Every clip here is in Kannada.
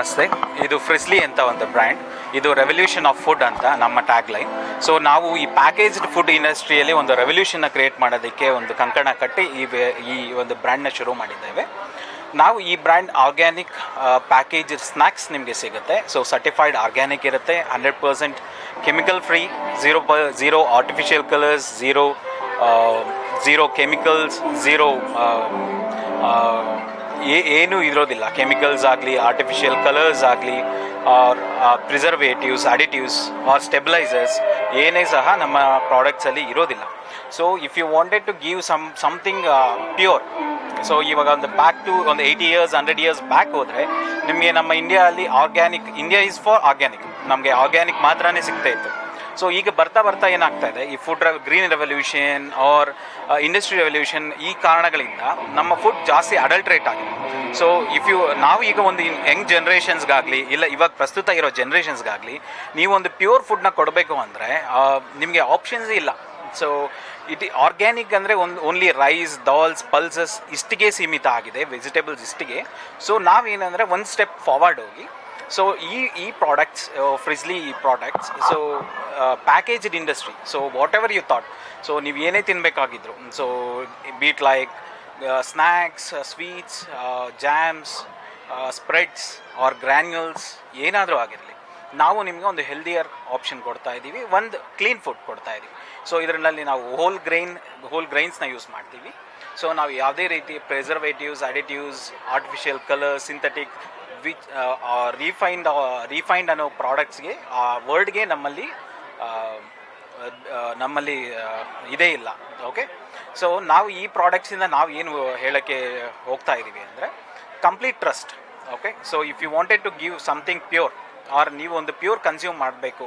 ನಮಸ್ತೆ. ಇದು ಫ್ರಿಸ್ಲಿ ಅಂತ ಒಂದು ಬ್ರ್ಯಾಂಡ್. ಇದು ರೆವಲ್ಯೂಷನ್ ಆಫ್ ಫುಡ್ ಅಂತ ನಮ್ಮ ಟ್ಯಾಗ್ ಲೈನ್ ಸೊ ನಾವು ಈ ಪ್ಯಾಕೇಜ್ಡ್ ಫುಡ್ ಇಂಡಸ್ಟ್ರಿಯಲ್ಲಿ ಒಂದು ರೆವಲ್ಯೂಷನ್ನ ಕ್ರಿಯೇಟ್ ಮಾಡೋದಕ್ಕೆ ಒಂದು ಕಂಕಣ ಕಟ್ಟಿ ಈ ಈ ಒಂದು ಬ್ರ್ಯಾಂಡ್ನ ಶುರು ಮಾಡಿದ್ದೇವೆ. ನಾವು ಈ ಬ್ರ್ಯಾಂಡ್ ಆರ್ಗ್ಯಾನಿಕ್ ಪ್ಯಾಕೇಜ್ ಸ್ನ್ಯಾಕ್ಸ್ ನಿಮಗೆ ಸಿಗುತ್ತೆ. ಸೊ ಸರ್ಟಿಫೈಡ್ ಆರ್ಗ್ಯಾನಿಕ್ ಇರುತ್ತೆ. Hundred percent chemical free, zero ಪ, zero artificial colours, zero zero chemicals, zero ಏನು ಇರೋದಿಲ್ಲ. ಕೆಮಿಕಲ್ಸ್ ಆಗಲಿ ಆರ್ಟಿಫಿಷಿಯಲ್ ಕಲರ್ಸ್ ಆಗಲಿ or preservatives additives or stabilisers ಏನೇ ಸಹ ನಮ್ಮ ಪ್ರಾಡಕ್ಟ್ಸಲ್ಲಿ ಇರೋದಿಲ್ಲ. So if you wanted to give some something pure so ಇವಾಗ ಒಂದು ಬ್ಯಾಕ್ ಟು ಒಂದು eighty years hundred years back ಹೋದರೆ, ನಿಮಗೆ ನಮ್ಮ ಇಂಡಿಯಾದಲ್ಲಿ organic India is for organic ನಮಗೆ ಆರ್ಗ್ಯಾನಿಕ್ ಮಾತ್ರನೇ ಸಿಗ್ತಾ ಇತ್ತು. ಸೊ ಈಗ ಬರ್ತಾ ಬರ್ತಾ ಏನಾಗ್ತಾ ಇದೆ? ಈ food green revolution or industry revolution ಈ ಕಾರಣಗಳಿಂದ ನಮ್ಮ ಫುಡ್ ಜಾಸ್ತಿ ಅಡಲ್ಟ್ರೇಟ್ ಆಗಿದೆ. ಸೊ ಇಫ್ ಯು ನಾವು ಈಗ ಒಂದು ಯಂಗ್ ಜನ್ರೇಷನ್ಸ್ಗಾಗಲಿ ಇಲ್ಲ ಇವಾಗ ಪ್ರಸ್ತುತ ಇರೋ ಜನ್ರೇಷನ್ಸ್ಗಾಗಲಿ ನೀವು ಒಂದು ಪ್ಯೂರ್ ಫುಡ್ನ ಕೊಡಬೇಕು ಅಂದರೆ ನಿಮಗೆ ಆಪ್ಷನ್ಸ್ ಇಲ್ಲ. ಸೊ ಇಟ್ ಆರ್ಗ್ಯಾನಿಕ್ ಅಂದರೆ ಒಂದು ಓನ್ಲಿ ರೈಸ್ ದಾಲ್ಸ್ ಪಲ್ಸಸ್ ಇಷ್ಟಿಗೆ ಸೀಮಿತ ಆಗಿದೆ ವೆಜಿಟೇಬಲ್ಸ್ ಇಷ್ಟಿಗೆ. ಸೊ ನಾವೇನಂದರೆ ಒಂದು ಸ್ಟೆಪ್ ಫಾರ್ವರ್ಡ್ ಹೋಗಿ ಸೊ ಈ ಈ products Frissly products so packaged industry so whatever you thought so ನೀವು ಏನೇ ತಿನ್ನಬೇಕಾಗಿದ್ರು so be it like snacks sweets jams spreads or granules ಏನಾದರೂ ಆಗಿರಲಿ. ನಾವು ನಿಮಗೆ ಒಂದು ಹೆಲ್ದಿಯರ್ ಆಪ್ಷನ್ ಕೊಡ್ತಾ ಇದ್ದೀವಿ. ಒಂದು ಕ್ಲೀನ್ ಫುಡ್ ಕೊಡ್ತಾ ಇದ್ದೀವಿ. ಸೊ ಇದರಲ್ಲಿ ನಾವು ಹೋಲ್ ಗ್ರೈನ್ ಹೋಲ್ ಗ್ರೈನ್ಸ್ನ ಯೂಸ್ ಮಾಡ್ತೀವಿ. ಸೊ ನಾವು ಯಾವುದೇ ರೀತಿ preservatives additives artificial colour synthetic which refined refined ಅನ್ನೋ ಪ್ರಾಡಕ್ಟ್ಸ್ಗೆ ಆ ವರ್ಡ್ಗೆ ನಮ್ಮಲ್ಲಿ ನಮ್ಮಲ್ಲಿ ಇದೇ ಇಲ್ಲ. ಓಕೆ ಸೊ ನಾವು ಈ ಪ್ರಾಡಕ್ಟ್ಸಿಂದ ನಾವು ಏನು ಹೇಳೋಕ್ಕೆ ಹೋಗ್ತಾ ಇದ್ದೀವಿ ಅಂದರೆ complete trust okay so if you wanted to give something pure or ನೀವು ಒಂದು ಪ್ಯೂರ್ ಕನ್ಸ್ಯೂಮ್ ಮಾಡಬೇಕು,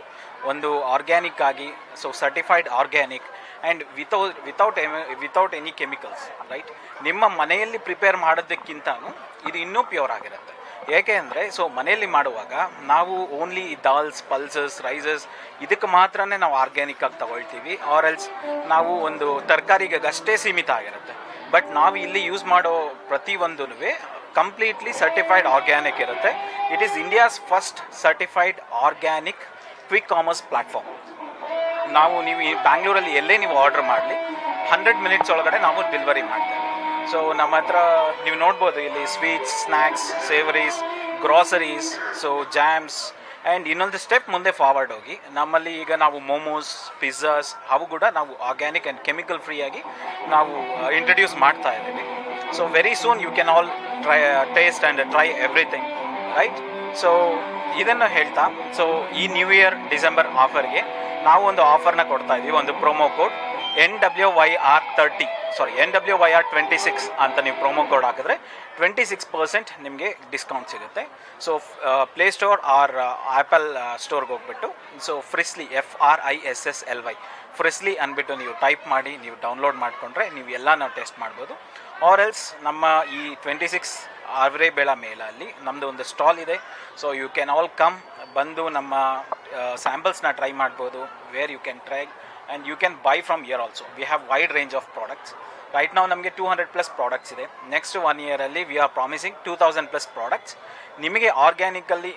ಒಂದು ಆರ್ಗ್ಯಾನಿಕ್ ಆಗಿ so certified organic and without without without any chemicals right ನಿಮ್ಮ ಮನೆಯಲ್ಲಿ ಪ್ರಿಪೇರ್ ಮಾಡೋದಕ್ಕಿಂತನೂ ಇದು ಇನ್ನೂ ಪ್ಯೂರ್ ಆಗಿರುತ್ತೆ. ಏಕೆ ಅಂದರೆ ಸೊ ಮನೆಯಲ್ಲಿ ಮಾಡುವಾಗ ನಾವು ಓನ್ಲಿ ದಾಲ್ಸ್ ಪಲ್ಸಸ್ ರೈಸಸ್ ಇದಕ್ಕೆ ಮಾತ್ರನೇ ನಾವು ಆರ್ಗ್ಯಾನಿಕ್ ಆಗಿ ತಗೊಳ್ತೀವಿ ಆರ್ ಎಲ್ಸ್ ನಾವು ಒಂದು ತರಕಾರಿಗೆ ಅಷ್ಟೇ ಸೀಮಿತ ಆಗಿರುತ್ತೆ. ಬಟ್ ನಾವು ಇಲ್ಲಿ ಯೂಸ್ ಮಾಡೋ ಪ್ರತಿಯೊಂದೂ ಕಂಪ್ಲೀಟ್ಲಿ ಸರ್ಟಿಫೈಡ್ ಆರ್ಗ್ಯಾನಿಕ್ ಇರುತ್ತೆ. It is India's first certified organic quick commerce platform ನಾವು ನೀವು ಬ್ಯಾಂಗ್ಳೂರಲ್ಲಿ ಎಲ್ಲೇ ನೀವು ಆರ್ಡರ್ ಮಾಡಲಿ ಹಂಡ್ರೆಡ್ ಮಿನಿಟ್ಸ್ ಒಳಗಡೆ ನಾವು ಡೆಲಿವರಿ ಮಾಡ್ತೇವೆ. ಸೊ ನಮ್ಮ ಹತ್ರ ನೀವು ನೋಡ್ಬೋದು ಇಲ್ಲಿ sweets snacks savouries groceries so jams and ಇನ್ನೊಂದು ಸ್ಟೆಪ್ ಮುಂದೆ ಫಾರ್ವರ್ಡ್ ಹೋಗಿ. ನಮ್ಮಲ್ಲಿ ಈಗ ನಾವು ಮೋಮೋಸ್ ಪಿಜ್ಜಾಸ್ ಅವು ಕೂಡ ನಾವು ಆರ್ಗ್ಯಾನಿಕ್ ಆ್ಯಂಡ್ ಕೆಮಿಕಲ್ ಫ್ರೀ ಆಗಿ ನಾವು ಇಂಟ್ರಡ್ಯೂಸ್ ಮಾಡ್ತಾ ಇದ್ದೀವಿ. So very soon you can all try taste and try everything right so ಇದನ್ನು ಹೇಳ್ತಾ ಸೊ ಈ ನ್ಯೂ ಇಯರ್ ಡಿಸೆಂಬರ್ ಆಫರ್ಗೆ ನಾವು ಒಂದು ಆಫರ್ನ ಕೊಡ್ತಾ ಇದ್ದೀವಿ ಒಂದು promo code N W Y R thirty sorry N W Y R twenty six ಅಂತ ನೀವು ಪ್ರೊಮೋ ಕೋಡ್ ಹಾಕಿದ್ರೆ ಟ್ವೆಂಟಿ ಸಿಕ್ಸ್ ಪರ್ಸೆಂಟ್ ನಿಮಗೆ ಡಿಸ್ಕೌಂಟ್ ಸಿಗುತ್ತೆ. So Play Store or Apple ಸ್ಟೋರ್ಗೆ ಹೋಗ್ಬಿಟ್ಟು so Frissly F R I S S L Y Frissly ಅಂದ್ಬಿಟ್ಟು ನೀವು ಟೈಪ್ ಮಾಡಿ, ನೀವು ಡೌನ್ಲೋಡ್ ಮಾಡಿಕೊಂಡ್ರೆ ನೀವು ಎಲ್ಲ ನಾವು ಟೆಸ್ಟ್ ಮಾಡ್ಬೋದು. ಆರ್ ಎಲ್ಸ್ ನಮ್ಮ ಈ ಟ್ವೆಂಟಿ ಸಿಕ್ಸ್ ಆವ್ರೇ ಬೇಳ ಮೇಲಲ್ಲಿ ನಮ್ಮದು ಒಂದು ಸ್ಟಾಲ್ ಇದೆ. So you can all come ಬಂದು ನಮ್ಮ ಸ್ಯಾಂಪಲ್ಸ್ನ ಟ್ರೈ ಮಾಡ್ಬೋದು where you can try and you can buy from here also we have wide range of products right ನಾವು ನಮಗೆ ಟೂ ಹಂಡ್ರೆಡ್ ಪ್ಲಸ್ ಪ್ರಾಡಕ್ಟ್ಸ್ ಇದೆ. Next one ಇಯರಲ್ಲಿ we are promising two thousand plus products ನಿಮಗೆ ಆರ್ಗ್ಯಾನಿಕಲ್ಲಿ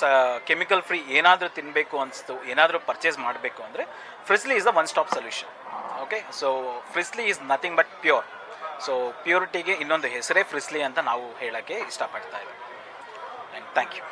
ಸ ಕೆಮಿಕಲ್ ಫ್ರೀ ಏನಾದರೂ ತಿನ್ನಬೇಕು ಅನಿಸ್ತು, ಏನಾದರೂ ಪರ್ಚೇಸ್ ಮಾಡಬೇಕು ಅಂದರೆ Frissly is the one stop solution okay so Frissly is nothing but pure so ಪ್ಯೂರಿಟಿಗೆ ಇನ್ನೊಂದು ಹೆಸರೇ ಫ್ರಿಸ್ಲಿ ಅಂತ ನಾವು ಹೇಳೋಕ್ಕೆ ಇಷ್ಟಪಡ್ತಾ ಇದ್ದೀವಿ. Thank you